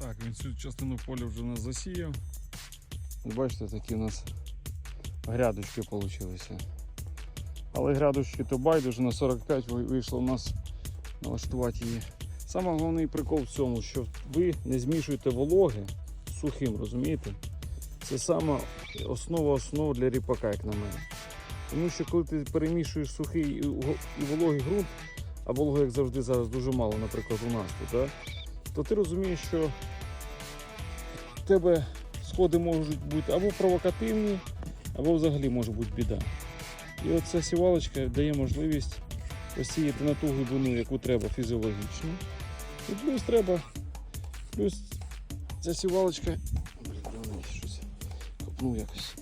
Так, він цю частину поля вже нас засіяв. Бачите, такі у нас грядочки вийшли. Але грядочки то байдуже на 45 вийшло у нас налаштувати її. Саме головний прикол в цьому, що ви не змішуєте вологи з сухим, розумієте? Це саме основа основ для ріпака, як на мене. Тому що коли ти перемішуєш сухий і вологий ґрунт, а вологи, як завжди, зараз дуже мало, наприклад, у нас тут? То ти розумієш, що в тебе сходи можуть бути або провокативні, або взагалі може бути біда. І оця сівалочка дає можливість посіяти на ту глибину, яку треба фізіологічно. І плюс треба, плюс ця сівалочка. Блін, щось копнув якось.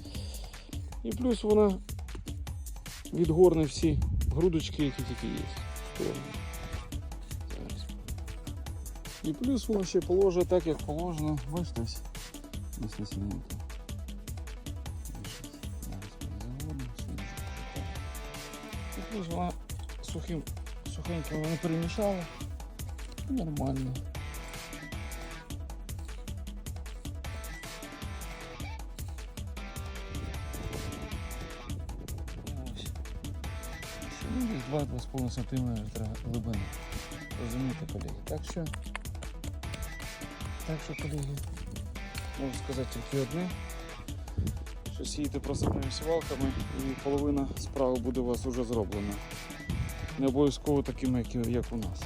І плюс вона відгорне всі грудочки, які тільки є. І плюс воно ще так, як положено. Бачите, ось на. І плюс вона сухим, сухеньким вона перемішала. Нормально. Ну, десь 2-2,5 см глибини. Розумієте, колеги? Так що, так що, колеги, можу сказати тільки одне. Що сіяти просипними сівалками і половина справи буде у вас вже зроблена. Не обов'язково такими, як у нас.